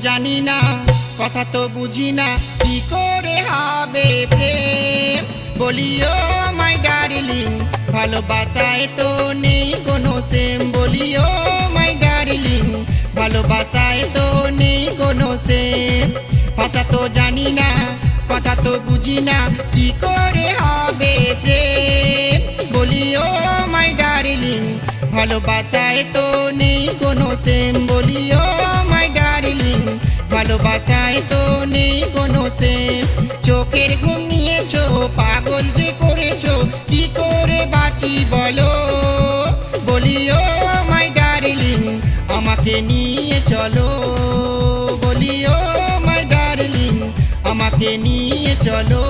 জানি না কথা তো বুঝি না কি করে হবে প্রেম? বলিও মাই ডার্লিং ভালোবাসায় তো নেই কোনো সেম বলিও মাই ডার্লিং ভালোবাসায় তো নেই কোনো সেম ভাষা তো জানি না কথা তো বুঝি না কি করে হবে প্রেম? বলিও মাই ডার্লিং ভালোবাসায় তো নেই কোনো সেম বলিও ভালোবাসায় তো নেই কোনো সে চোখের ঘুম পাগল যে করেছ, কি করে বাঁচি বলো? বলিও মাই ডার্লিং আমাকে নিয়ে চলো। বলিও মাই ডার্লিং আমাকে নিয়ে চলো।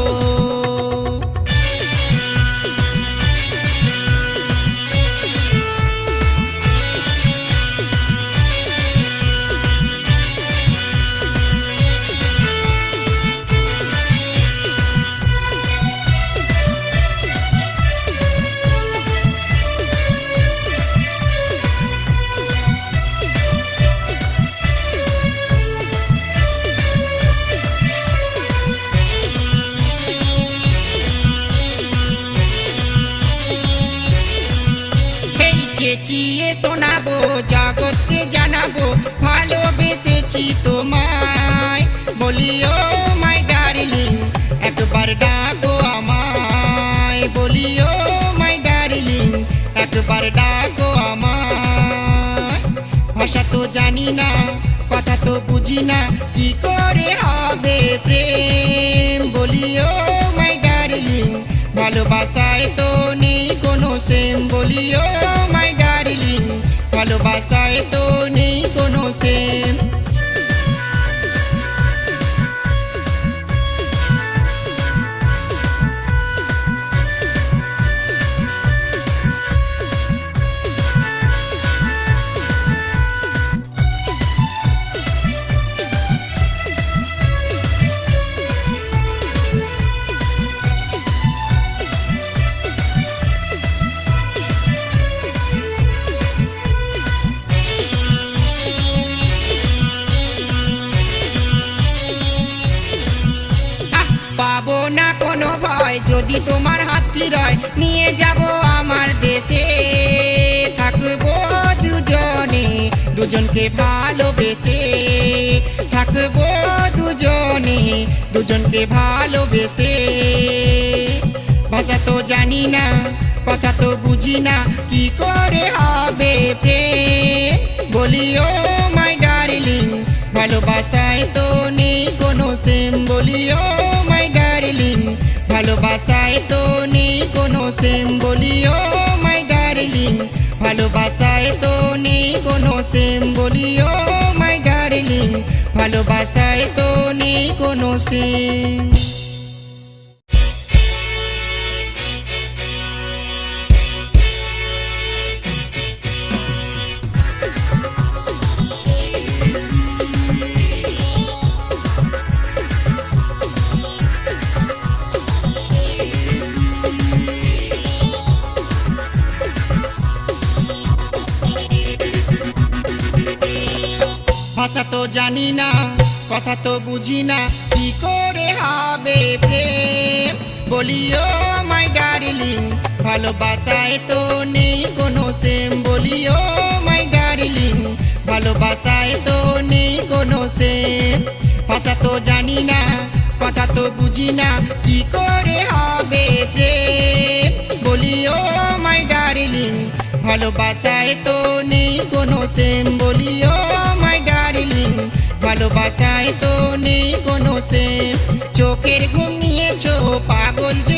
ভাষা তো জানি না, কথা তো বুঝি না, কি করে হবে প্রেম? বলিও মাই ডার্লিং ভালোবাসায় তো নেই কোনো সেম বলিও মাই ডার্লিং ভালোবাসায় তো নেই ভালোবেসে থাকব দুজনে, দুজনকে ভালোবেসে। ভাষা তো জানি না, কথা তো বুঝি না, কি করে হবে প্রেম? বলিও মাই ডার্লিং ভালোবাসায় তো নেই কোনো সেম বলিও মাই ডার্লিং ভালোবাসায় তো নেই কোনো সেম বলিও ভালোবাসায় তো নেই কোনো সেম বলিও মাই ডার্লিং ভালোবাসায় তো নেই কোনো সেম। জানি না কথা তো বুঝি না কি করে হবে প্রেম? বলিও মাই ডার্লিং ভালোবাসায় তো নেই কোনো সেম। বলিও মাই ডার্লিং ভালোবাসায় তো নেই কোনো সেম। ভাষা তো জানি না কথা তো বুঝি না কি করে হবে প্রেম? বলিও মাই ডার্লিং ভালোবাসায় তো নেই কোনো সেম। বলিও ভালোবাসায় তো নেই কোনো সে চোখের ঘুম নিয়েছো পাগল যে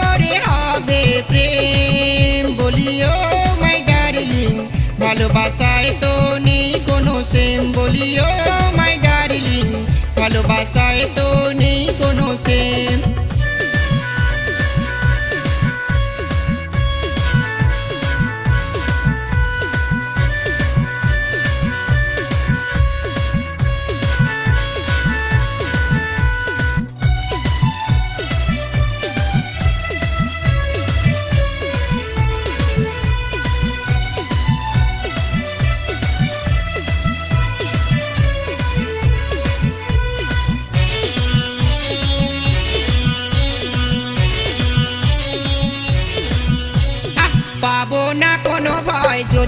ভালোবাসায় তো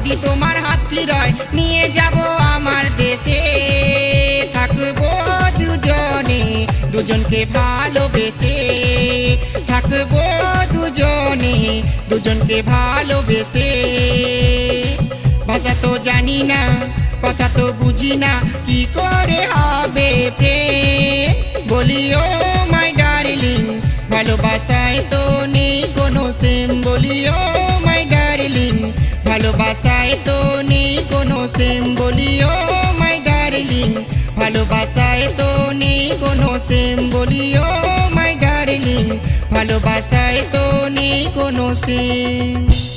যদি তোমার হাতটি রয় নিয়ে যাব আমার দেশে, থাকব দুজনে, দুজনকে ভালোবেসে। থাকব দুজনে, দুজনকে ভালোবেসে। ভাষা তো জানি না, কথা তো বুঝি না, কি করে হবে প্রেম? বলিও মাই ডার্লিং ভালোবাসায় তো নেই কোনো সেম বলিও ভালোবাসায় তো নেই কোনো সেম বলিও মাই ডার্লিং ভালোবাসায় তো নেই কোনো সেম বলিও মাই ডার্লিং ভালোবাসায় তো নেই কোনো সেম।